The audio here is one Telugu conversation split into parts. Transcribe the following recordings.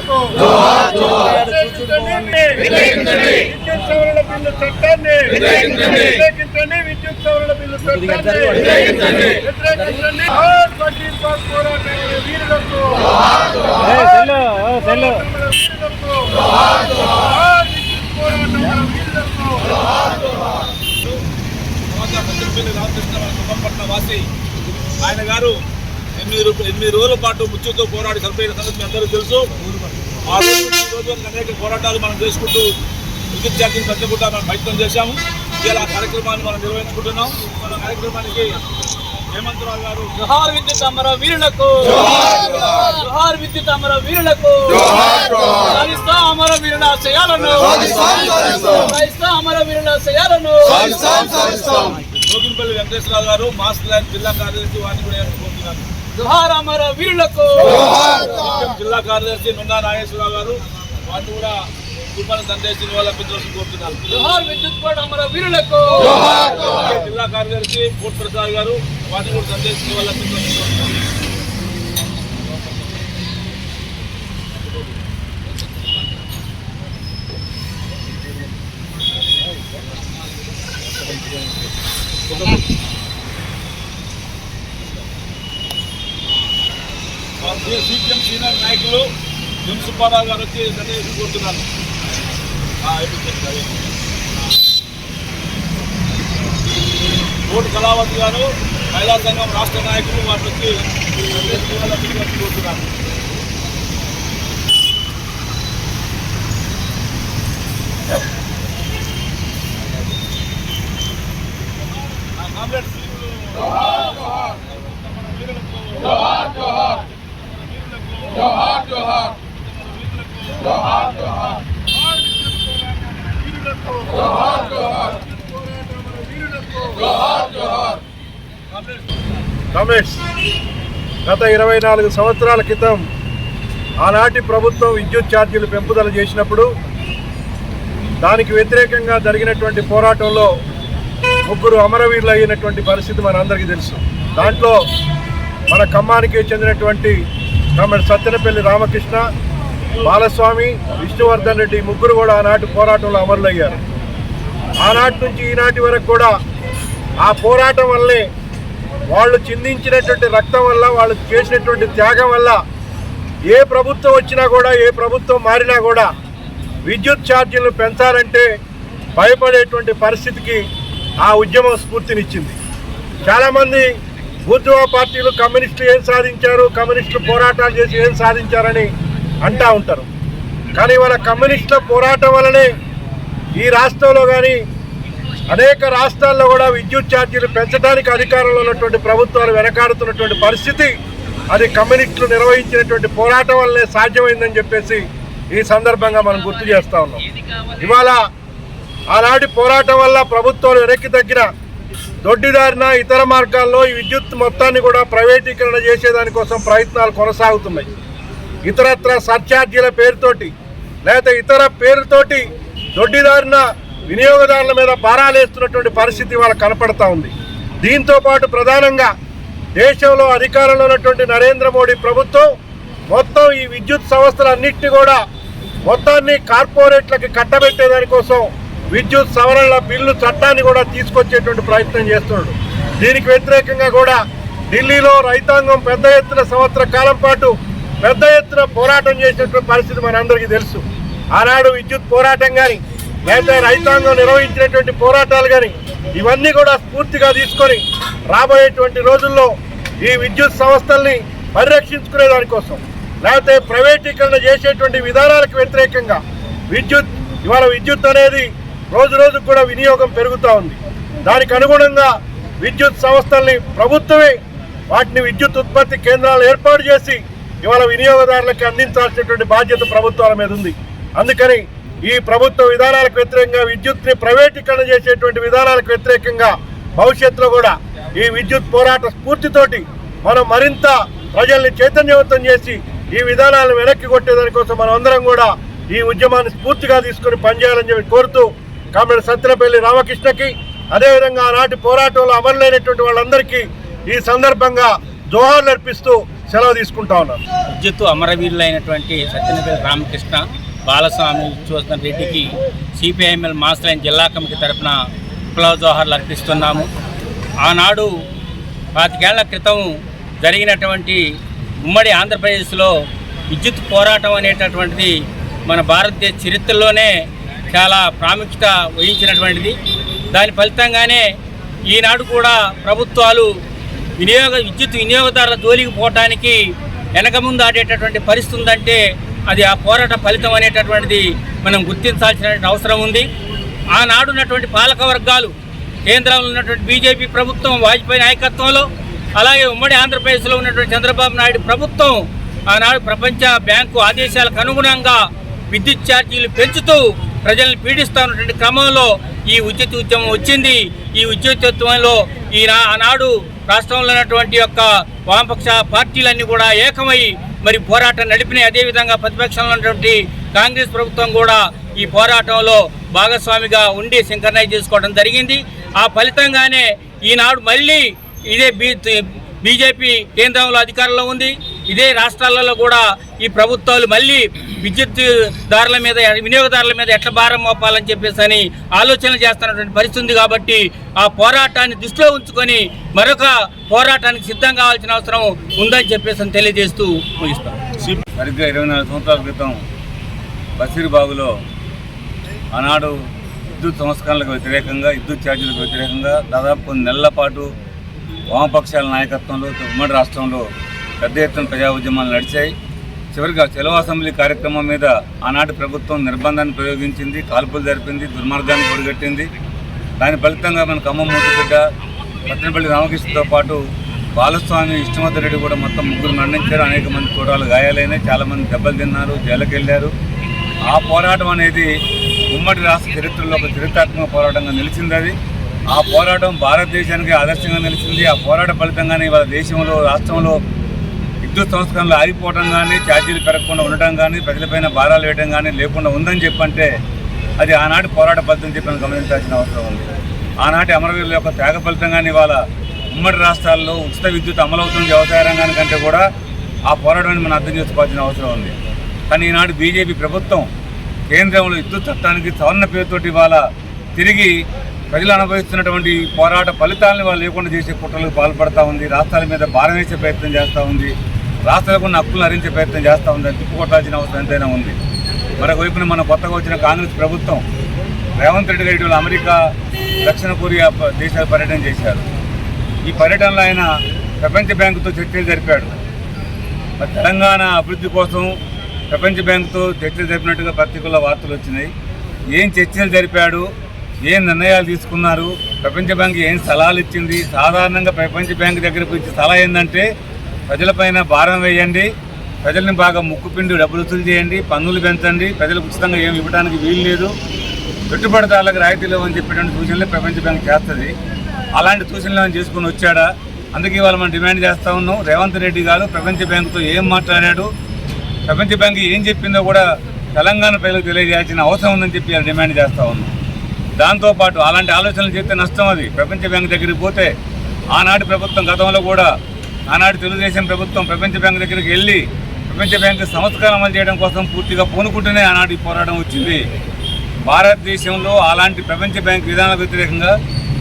జోహార్ విద్యుత్ సవరణ బిల్లు చట్టాన్ని. వ్యతిరేకించండి విద్యుత్ సవరణ చట్టాన్ని. వ్యతిరేకించండి వీరులకు రామకృష్ణ వాసి ఆయన గారు ఎనిమిది ఎనిమిది రోజుల పాటు మృత్యుతో పోరాడి చనిపోయిన సంగతి మీ అందరూ తెలుసు. ఆ రోజు అనేక పోరాటాలు మనం చేసుకుంటూ విద్యుత్ ఛార్జీలు పెంచకుండా మనం ప్రయత్నం చేశాము. ఇలా కార్యక్రమాన్ని మనం నిర్వహించుకుంటున్నాం. మన కార్యక్రమానికి హేమంతరావు గారు జోహార్ విద్యుత్ అమర వీరులకు జోహార్ విద్యుత్ అమర వీరులకు సాధిస్తా అమర వీరుల ఆశయాలను సాధిస్తా అమర వీరుల ఆశయాలను. జోగినపల్లి వెంకటేశ్వరరావు గారు జిల్లా కార్యదర్శి వారిని కూడా వీరులకు జిల్లా కార్యదర్శి నుండా నాగేశ్వరరావు గారు వారిని కూడా రూపాయలు సందేశం వాళ్ళ పెద్దలు కోరుతున్నాను. జోహార్ విద్యుత్ బోర్డు అమర వీరులకు. జిల్లా కార్యదర్శి కోట్ ప్రసాద్ గారు వారిని కూడా సందేశం వాళ్ళ పెద్దలు కోరుతున్నాను సీపీఎం సీనియర్ నాయకులు ఎం సుబ్బారావు గారు వచ్చి సందేశం కోరుతున్నారు. కోటి కళావతి గారు మహిళా సంఘం రాష్ట్ర నాయకులు వాటి వచ్చి సందేశం ఇవ్వాలని కోరుతున్నారు ఆ, కామ్రేడ్స్ వీరులు. రమేష్ గత ఇరవై నాలుగు సంవత్సరాల క్రితం ఆనాటి ప్రభుత్వం విద్యుత్ ఛార్జీలు పెంపుదల చేసినప్పుడు దానికి వ్యతిరేకంగా జరిగినటువంటి పోరాటంలో ముగ్గురు అమరవీరులు అయినటువంటి పరిస్థితి మనందరికీ తెలుసు. దాంట్లో మన ఖమ్మానికి చెందినటువంటి కమ్మడి సత్తెనపల్లి రామకృష్ణ బాలస్వామి విష్ణువర్ధన్ రెడ్డి ముగ్గురు కూడా ఆనాటి పోరాటంలో అమరులయ్యారు. ఆనాటి నుంచి ఈనాటి వరకు కూడా ఆ పోరాటం వల్లే వాళ్ళు చిందించినటువంటి రక్తం వల్ల వాళ్ళు చేసినటువంటి త్యాగం వల్ల ఏ ప్రభుత్వం వచ్చినా కూడా ఏ ప్రభుత్వం మారినా కూడా విద్యుత్ ఛార్జీలు పెంచాలంటే భయపడేటువంటి పరిస్థితికి ఆ ఉద్యమం స్ఫూర్తినిచ్చింది. చాలామంది బూర్జువా పార్టీలు కమ్యూనిస్టులు ఏం సాధించారు కమ్యూనిస్టులు పోరాటాలు చేసి ఏం సాధించారని అంటూ ఉంటారు. కానీ వాళ్ళ కమ్యూనిస్టుల పోరాటం వల్లనే ఈ రాష్ట్రంలో కానీ అనేక రాష్ట్రాల్లో కూడా విద్యుత్ ఛార్జీలు పెంచడానికి అధికారంలో ఉన్నటువంటి ప్రభుత్వాలు వెనకాడుతున్నటువంటి పరిస్థితి అది కమ్యూనిస్టులు నిర్వహించినటువంటి పోరాటం వల్లనే సాధ్యమైందని చెప్పేసి ఈ సందర్భంగా మనం గుర్తు చేస్తా ఉన్నాం. ఇవాళ ఆనాటి పోరాటం వల్ల ప్రభుత్వాలు వెనక్కి తగ్గిన దొడ్డిదారిన ఇతర మార్గాల్లో ఈ విద్యుత్ మొత్తాన్ని కూడా ప్రైవేటీకరణ చేసేదానికోసం ప్రయత్నాలు కొనసాగుతున్నాయి. ఇతరత్ర సర్ఛార్జీల పేరుతోటి లేదా ఇతర పేరుతోటి దొడ్డిదారిన వినియోగదారుల మీద భారాలేస్తున్నటువంటి పరిస్థితి వాళ్ళకి కనపడతా ఉంది. దీంతో పాటు ప్రధానంగా దేశంలో అధికారంలో ఉన్నటువంటి నరేంద్ర మోడీ ప్రభుత్వం మొత్తం ఈ విద్యుత్ సంస్థలన్నింటినీ కూడా మొత్తాన్ని కార్పొరేట్లకి కట్టబెట్టేదానికోసం విద్యుత్ సవరణల బిల్లు చట్టాన్ని కూడా తీసుకొచ్చేటువంటి ప్రయత్నం చేస్తున్నాడు. దీనికి వ్యతిరేకంగా కూడా ఢిల్లీలో రైతాంగం పెద్ద ఎత్తున సంవత్సర కాలం పాటు పెద్ద ఎత్తున పోరాటం చేసినటువంటి పరిస్థితి మనందరికీ తెలుసు. ఆనాడు విద్యుత్ పోరాటం కానీ లేదా రైతాంగం నిర్వహించినటువంటి పోరాటాలు కానీ ఇవన్నీ కూడా స్ఫూర్తిగా తీసుకొని రాబోయేటువంటి రోజుల్లో ఈ విద్యుత్ సంస్థల్ని పరిరక్షించుకునే దానికోసం లేకపోతే ప్రైవేటీకరణ చేసేటువంటి విధానాలకు వ్యతిరేకంగా విద్యుత్ ఇవాళ విద్యుత్ అనేది రోజు రోజుకు కూడా వినియోగం పెరుగుతూ ఉంది. దానికి అనుగుణంగా విద్యుత్ సంస్థల్ని ప్రభుత్వమే వాటిని విద్యుత్ ఉత్పత్తి కేంద్రాలు ఏర్పాటు చేసి ఇవాళ వినియోగదారులకు అందించాల్సినటువంటి బాధ్యత ప్రభుత్వాల మీద ఉంది. అందుకని ఈ ప్రభుత్వ విధానాలకు వ్యతిరేకంగా విద్యుత్ని ప్రైవేటీకరణ చేసేటువంటి విధానాలకు వ్యతిరేకంగా భవిష్యత్తులో కూడా ఈ విద్యుత్ పోరాట స్ఫూర్తితోటి మనం మరింత ప్రజల్ని చైతన్యవంతం చేసి ఈ విధానాలను వెనక్కి కొట్టేదానికోసం మనం అందరం కూడా ఈ ఉద్యమాన్ని స్ఫూర్తిగా తీసుకుని పనిచేయాలని చెప్పి కోరుతూ కామెడి సత్తెనపల్లి రామకృష్ణకి అదేవిధంగా ఆనాటి పోరాటంలో అమరులైనటువంటి వాళ్ళందరికీ ఈ సందర్భంగా జోహార్లు అర్పిస్తూ సెలవు తీసుకుంటా ఉన్నాను. విద్యుత్ అమరవీరులైనటువంటి సత్యనపల్లి రామకృష్ణ బాలస్వామి విశ్వవర్ధన్ రెడ్డికి సిపిఐఎంఎల్ మాస్లైన్ జిల్లా కమిటీ తరఫున విప్లవ జోహార్లు అర్పిస్తున్నాము. ఆనాడు పాతికేళ్ళ క్రితం జరిగినటువంటి ఉమ్మడి ఆంధ్రప్రదేశ్లో విద్యుత్ పోరాటం అనేటటువంటిది మన భారతదేశ చరిత్రలోనే చాలా ప్రాముఖ్యత వహించినటువంటిది. దాని ఫలితంగానే ఈనాడు కూడా ప్రభుత్వాలు వినియోగ విద్యుత్ వినియోగదారుల జోలికి పోవటానికి వెనక ముందు ఆడేటటువంటి పరిస్థితి ఉందంటే అది ఆ పోరాట ఫలితం అనేటటువంటిది మనం గుర్తించాల్సిన అవసరం ఉంది. ఆనాడు ఉన్నటువంటి పాలక వర్గాలు కేంద్రంలో ఉన్నటువంటి బీజేపీ ప్రభుత్వం వాజ్పేయి నాయకత్వంలో అలాగే ఉమ్మడి ఆంధ్రప్రదేశ్లో ఉన్నటువంటి చంద్రబాబు నాయుడు ప్రభుత్వం ఆనాడు ప్రపంచ బ్యాంకు ఆదేశాలకు అనుగుణంగా విద్యుత్ ఛార్జీలు పెంచుతూ ప్రజల్ని పీడిస్తూ ఉన్నటువంటి క్రమంలో ఈ ఉద్యుత్ ఉద్యమం వచ్చింది. ఈ ఉచితత్వంలో ఈ నా- ఆనాడు రాష్ట్రంలో ఉన్నటువంటి యొక్క వామపక్ష పార్టీలన్నీ కూడా ఏకమై మరి పోరాటం నడిపినాయి. అదేవిధంగా ప్రతిపక్షంలో ఉన్నటువంటి కాంగ్రెస్ ప్రభుత్వం కూడా ఈ పోరాటంలో భాగస్వామిగా ఉండి సింకర్నైజ్ చేసుకోవడం జరిగింది. ఆ ఫలితంగానే ఈనాడు మళ్ళీ ఇదే బీ బీజేపీ కేంద్రంలో అధికారంలో ఉంది. ఇదే రాష్ట్రాలలో కూడా ఈ ప్రభుత్వాలు మళ్ళీ విద్యుత్ దారుల మీద వినియోగదారుల మీద ఎట్లా భారం మోపాలని చెప్పేసి అని ఆలోచన చేస్తున్నటువంటి పరిస్థితి ఉంది కాబట్టి ఆ పోరాటాన్ని దృష్టిలో ఉంచుకొని మరొక పోరాటానికి సిద్ధం కావాల్సిన అవసరం ఉందని చెప్పేసి అని తెలియజేస్తూ ముగిస్తాం. సరిగ్గా ఇరవై నాలుగు సంవత్సరాల క్రితం బసీర్బాగులో ఆనాడు విద్యుత్ సంస్కరణలకు వ్యతిరేకంగా విద్యుత్ ఛార్జీలకు వ్యతిరేకంగా దాదాపు కొన్ని నెలల పాటు వామపక్షాల నాయకత్వంలో ఉమ్మడి రాష్ట్రంలో పెద్ద ఎత్తున ప్రజా ఉద్యమాలు నడిచాయి. చివరిగా చెలవు అసెంబ్లీ కార్యక్రమం మీద ఆనాటి ప్రభుత్వం నిర్బంధాన్ని ప్రయోగించింది కాల్పులు జరిపింది దుర్మార్గాన్ని పొడిగట్టింది దాని ఫలితంగా మన ఖమ్మం మూటిబిడ్డ పట్టణపల్లి రామకృష్ణతో పాటు బాలస్వామి ఇష్టమత రెడ్డి కూడా మొత్తం ముగ్గురు మరణించారు. అనేక మంది కూడాలు గాయాలైనాయి. చాలామంది దెబ్బలు తిన్నారు జైలుకి వెళ్ళారు ఆ పోరాటం అనేది ఉమ్మడి రాష్ట్ర చరిత్రలో ఒక చరిత్రాత్మక పోరాటంగా నిలిచింది అది. ఆ పోరాటం భారతదేశానికి ఆదర్శంగా నిలిచింది. ఆ పోరాట ఫలితంగానే ఇవాళ దేశంలో రాష్ట్రంలో విద్యుత్ సంస్కరణలు ఆగిపోవడం కానీ ఛార్జీలు పెరగకుండా ఉండటం కానీ ప్రజలపైన భారాలు వేయడం కానీ లేకుండా ఉందని చెప్పంటే అది ఆనాటి పోరాట ఫలితం చెప్పి మనం గమనించాల్సిన అవసరం ఉంది. ఆనాటి అమరవీరుల యొక్క త్యాగ ఫలితంగానే ఇవాళ ఉమ్మడి రాష్ట్రాల్లో ఉచిత విద్యుత్ అమలవుతుంది వ్యవసాయ రంగానికంటే కూడా ఆ పోరాటాన్ని మనం అర్థం చేసుకోవాల్సిన అవసరం ఉంది. కానీ ఈనాడు బీజేపీ ప్రభుత్వం కేంద్రంలో విద్యుత్ చట్టానికి సవర్ణ పేరుతోటి ఇవాళ తిరిగి ప్రజలు అనుభవిస్తున్నటువంటి పోరాట ఫలితాలను వాళ్ళు లేకుండా చేసే కుట్రలకు పాల్పడతా ఉంది. రాష్ట్రాల మీద భారం వేసే ప్రయత్నం చేస్తూ ఉంది. రాష్ట్రాలకు ఉన్న హక్కులను హరించే ప్రయత్నం చేస్తూ ఉందని తిప్పుకొట్టాల్సిన అవసరం ఎంతైనా ఉంది. మరొక వైపున మన కొత్తగా వచ్చిన కాంగ్రెస్ ప్రభుత్వం రేవంత్ రెడ్డి గారి అమెరికా దక్షిణ కొరియా దేశాలు పర్యటన చేశారు. ఈ పర్యటనలో ఆయన ప్రపంచ బ్యాంకుతో చర్చలు జరిపాడు. తెలంగాణ అభివృద్ధి కోసం ప్రపంచ బ్యాంకుతో చర్చలు జరిపినట్టుగా పత్రికల్లో వార్తలు వచ్చినాయి. ఏం చర్చలు జరిపాడు? ఏం నిర్ణయాలు తీసుకున్నారు? ప్రపంచ బ్యాంక్ ఏం సలహాలు ఇచ్చింది? సాధారణంగా ప్రపంచ బ్యాంక్ దగ్గరకు ఇచ్చే సలహా ఏంటంటే ప్రజలపైన భారం వేయండి. ప్రజల్ని బాగా ముక్కుపిండి డబ్బులు వసూలు చేయండి. పన్నులు పెంచండి. ప్రజలకు ఉచితంగా ఏమి ఇవ్వడానికి వీలు లేదు. పెట్టుబడిదారులకు రాయితీలు అని చెప్పేటువంటి సూచనలు ప్రపంచ బ్యాంక్ చేస్తుంది. అలాంటి సూచనలు ఏమైనా చేసుకుని వచ్చాడా? అందుకే ఇవాళ మనం డిమాండ్ చేస్తూ ఉన్నాం. రేవంత్ రెడ్డి గారు ప్రపంచ బ్యాంకుతో ఏం మాట్లాడాడు? ప్రపంచ బ్యాంక్ ఏం చెప్పిందో కూడా తెలంగాణ ప్రజలకు తెలియజేయాల్సిన అవసరం ఉందని చెప్పి డిమాండ్ చేస్తూ ఉన్నాం. దాంతోపాటు అలాంటి ఆలోచనలు చేస్తే నష్టం అది. ప్రపంచ బ్యాంక్ దగ్గరికి పోతే ఆనాటి ప్రభుత్వం గతంలో కూడా ఆనాటి తెలుగుదేశం ప్రభుత్వం ప్రపంచ బ్యాంక్ దగ్గరికి వెళ్ళి ప్రపంచ బ్యాంక్ సంస్కారం అమలు చేయడం కోసం పూర్తిగా పూనుకుంటూనే ఆనాటి పోరాటం వచ్చింది. భారతదేశంలో అలాంటి ప్రపంచ బ్యాంక్ విధానాలకు వ్యతిరేకంగా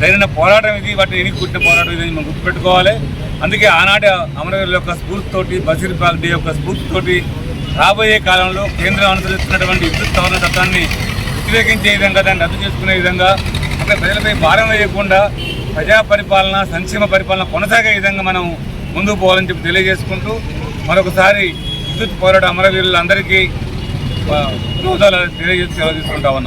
జరిగిన పోరాటం ఇది వాటిని ఎనికి పుట్టిన పోరాటం ఇది మనం గుర్తుపెట్టుకోవాలి. అందుకే ఆనాటి అమరవీరుల యొక్క స్ఫూర్తితోటి బసీర్ పాల్ యొక్క స్ఫూర్తితోటి రాబోయే కాలంలో కేంద్రం అనుసరిస్తున్నటువంటి విద్యుత్ సవరణ చట్టాన్ని వ్యతిరేకించే విధంగా దాన్ని రద్దు చేసుకునే విధంగా అక్కడ ప్రజలపై భారం వేయకుండా ప్రజా పరిపాలన సంక్షేమ పరిపాలన కొనసాగే విధంగా మనం ముందుకు పోవాలని చెప్పి తెలియజేసుకుంటూ మరొకసారి విద్యుత్ పోరాట అమరవీరులందరికీ ఆ, తెలియజేసి సెలవు తీసుకుంటా ఉన్నాం.